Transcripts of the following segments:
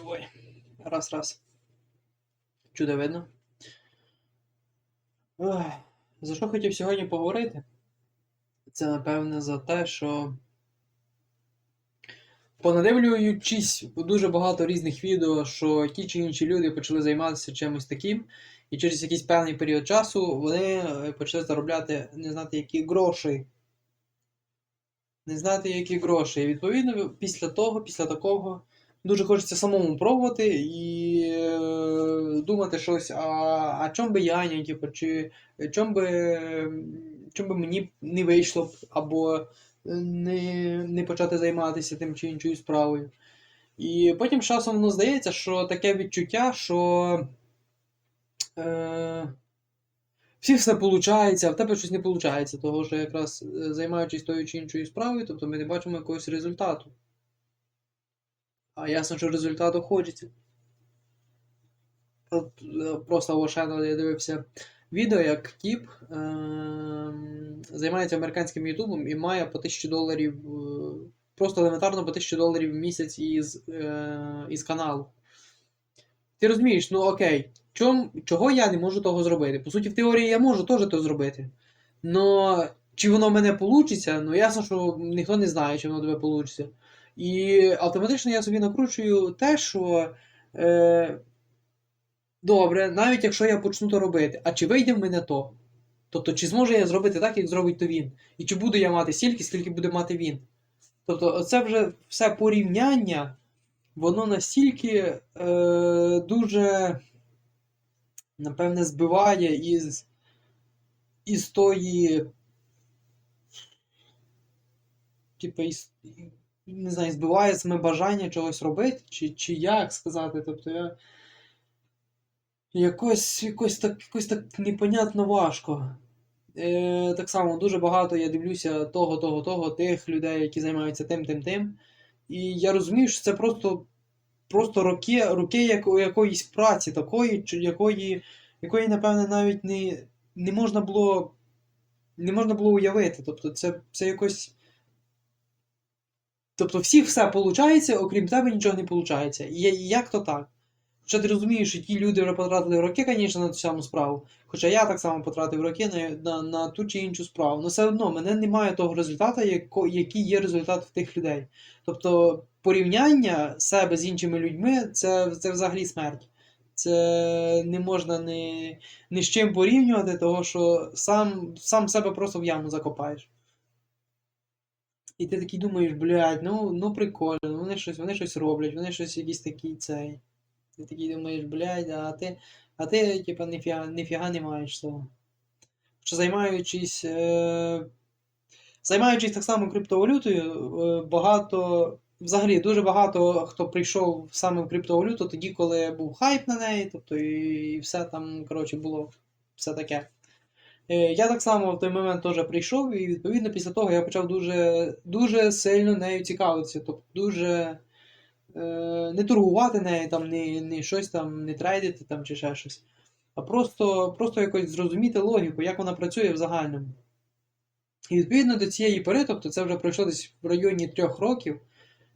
Ой. Раз, раз. Чудо видно. За що хотів сьогодні поговорити? Це, напевне, за те, що. Понадивлюючись дуже багато різних відео, що ті чи інші люди почали займатися чимось таким, і через якийсь певний період часу вони е, почали заробляти не знати які гроші. Не знати, які гроші. І відповідно, після того, після такого, дуже хочеться самому пробувати і е, думати щось, а, а чом би я не, типу, чи чом би, чом би мені не вийшло б, або не, не почати займатися тим чи іншою справою. І потім часом воно здається, що таке відчуття, що е, всі все виходить, а в тебе щось не виходить, того що якраз е, займаючись тою чи іншою справою, тобто ми не бачимо якогось результату. А ясно, що результату хочеться. Е, Просто Ошено я дивився відео, як тіп е- займається американським ютубом і має по 1000 доларів, е, просто елементарно по 1000 доларів в місяць із, е- із каналу. Ти розумієш, ну окей, чом, чого я не можу того зробити? По суті, в теорії я можу теж то зробити. Но чи воно в мене вийде, ну ясно, що ніхто не знає, чи воно в тебе вийде. І автоматично я собі накручую те, що. Е, Добре, навіть якщо я почну то робити, а чи вийде в мене то? Тобто, чи зможу я зробити так, як зробить то він? І чи буду я мати стільки, скільки буде мати він? Тобто, це вже все порівняння, воно настільки е, дуже, напевне, збиває із, із тої. Типу, із, не знаю, збиває саме бажання чогось робити, чи, чи як сказати. Тобто я. Якось, якось так якось так непонятно важко. Е, Так само дуже багато я дивлюся того, того, того, тих людей, які займаються тим, тим, тим. І я розумію, що це просто просто роки, роки яко, якоїсь праці такої, чи якої, якої, напевне, навіть не не можна було не можна було уявити. Тобто, це це якось. Тобто, всіх все виходить, окрім тебе нічого не виходить. І як то так? Хоча ти розумієш, що ті люди вже потратили роки, звісно, на цю саму справу. Хоча я так само потратив роки на на, на ту чи іншу справу. Але все одно мене немає того результату, яко, який є результат в тих людей. Тобто порівняння себе з іншими людьми це це взагалі смерть. Це не можна ні, ні з чим порівнювати, того що сам сам себе просто в яму закопаєш. І ти такий думаєш, блядь, ну ну прикольно, вони щось вони щось роблять, вони щось якісь такі цей. Ти такий думаєш, блядь, а ти, а ти типа, ніфіга, ніфіга не маєш цього. Що займаючись, е, займаючись так само криптовалютою, е, багато, взагалі дуже багато хто прийшов саме в криптовалюту тоді, коли був хайп на неї, тобто і, і все там, коротше, було все таке. Е, я так само в той момент теж прийшов, і відповідно після того я почав дуже дуже сильно нею цікавитися. Тобто дуже Е, не торгувати нею, там, не не щось там, не трейдити там, чи ще щось. А просто просто якось зрозуміти логіку, як вона працює в загальному. І відповідно до цієї пори, тобто це вже пройшло десь в районі трьох років,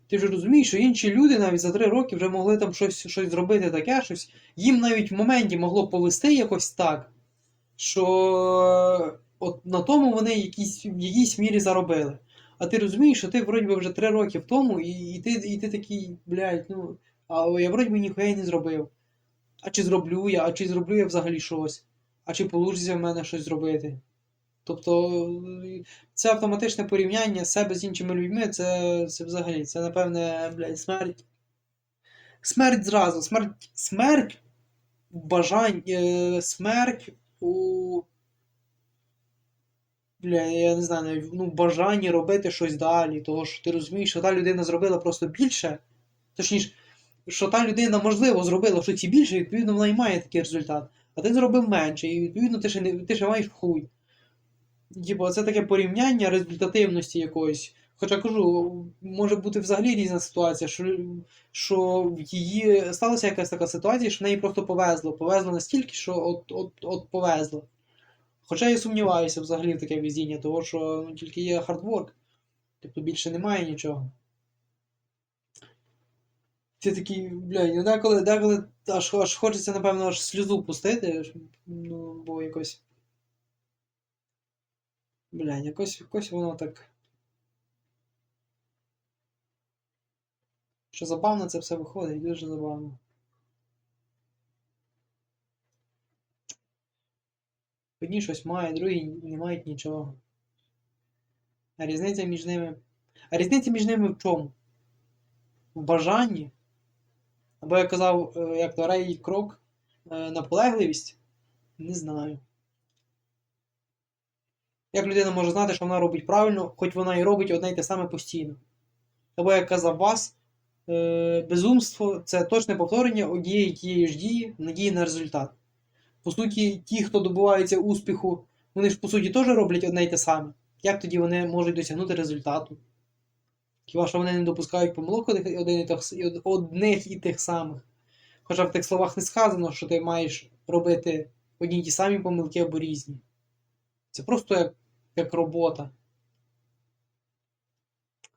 ти вже розумієш, що інші люди навіть за три роки вже могли там щось щось зробити таке, щось. Їм навіть в моменті могло повести якось так, що от на тому вони якісь, в якійсь мірі заробили. А ти розумієш, що ти вроді би вже три роки в тому, і і, ти і ти такий, блядь, ну, а я вроді би ніхуя й не зробив. А чи зроблю я, а чи зроблю я взагалі щось? А чи вийде в мене щось зробити? Тобто це автоматичне порівняння себе з іншими людьми, це це взагалі, це, напевне, блядь, смерть. Смерть зразу, смерть, смерть бажань, е, смерть у бля, я не знаю, ну, бажання робити щось далі, того що ти розумієш, що та людина зробила просто більше, точніше, що та людина, можливо, зробила щось більше, відповідно вона і має такий результат. А ти зробив менше, і відповідно ти ще не ти ще маєш хуй. Типу, це таке порівняння результативності якоїсь. Хоча кажу, може бути взагалі різна ситуація, що що в її сталася якась така ситуація, що в неї просто повезло. Повезло настільки, що от от, от повезло. Хоча я сумніваюся взагалі в таке везіння, того що ну, тільки є хардворк. Тобто більше немає нічого. Ти такий, блядь, ну деколи, деколи аж, аж хочеться, напевно, аж сльозу пустити. Ну, бо якось. Блядь, якось, якось воно так. Що забавно це все виходить, дуже забавно. Одні щось мають, другі не мають нічого. А різниця між ними. А різниця між ними в чому? В бажанні? Або я казав, е, як то рей крок, е, наполегливість? Не знаю. Як людина може знати, що вона робить правильно, хоч вона і робить одне й те саме постійно. Або як казав вас, безумство це точне повторення однієї тієї ж дії, надії на результат. По суті, ті, хто добиваються успіху, вони ж по суті теж роблять одне й те саме. Як тоді вони можуть досягнути результату? Хіба що вони не допускають помилок одних і тих самих. Хоча в тих словах не сказано, що ти маєш робити одні й ті самі помилки або різні. Це просто як, як робота.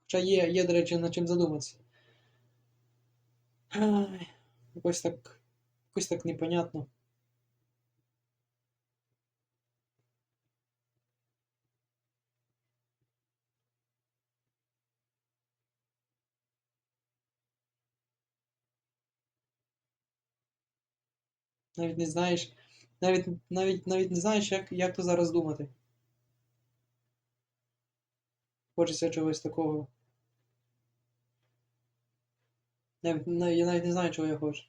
Хоча є, є, до речі, над чим задуматися. Ай, Якось так, якось так непонятно. Навіть не знаєш, навіть, навіть, навіть не знаєш, як, як то зараз думати. Хочеться чогось такого. Я навіть не знаю, чого я хочу.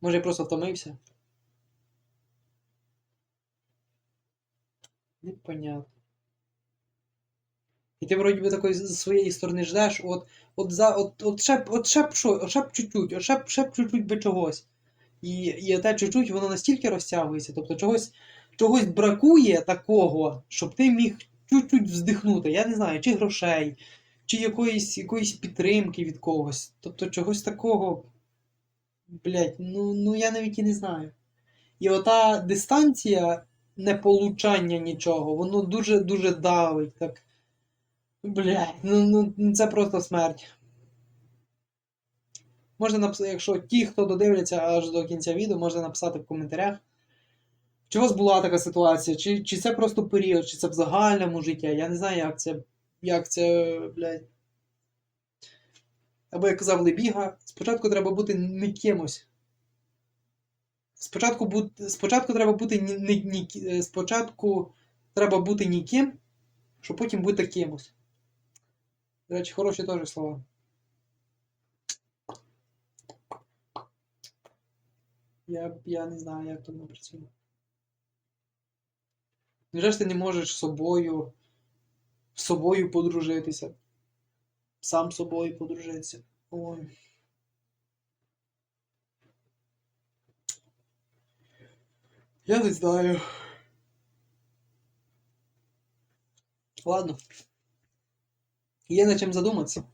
Може, я просто втомився? Непонятно. І ти вроді би такої з своєї сторони ждеш, от, от, за, от, от, ще, от ще б що, от ще чуть-чуть, от ще б чуть-чуть би чогось. І, і те чуть-чуть воно настільки розтягується, тобто чогось, чогось бракує такого, щоб ти міг чуть-чуть вздихнути. Я не знаю, чи грошей, чи якоїсь, якоїсь підтримки від когось. Тобто чогось такого. Блять, ну, ну я навіть і не знаю. І ота дистанція неполучання нічого, воно дуже-дуже давить. Так. Блять, ну, ну це просто смерть. Можна написати, якщо ті, хто додивляться аж до кінця відео, можна написати в коментарях, чи у вас була така ситуація, чи, чи це просто період, чи це в загальному житті. Я не знаю, як це. Як це, блядь. Або як казав Лебіга, спочатку треба бути не кимось. Спочатку, бути, спочатку треба бути ні, ні, ні, е, спочатку треба бути ніким, щоб потім бути кимось. До речі, хороші теж слова. Я, я не знаю, як воно працює. Невже ж ти не можеш собою, з собою подружитися? Сам з собою подружитися. Ой. Я не знаю. Ладно. Є над чим задуматися.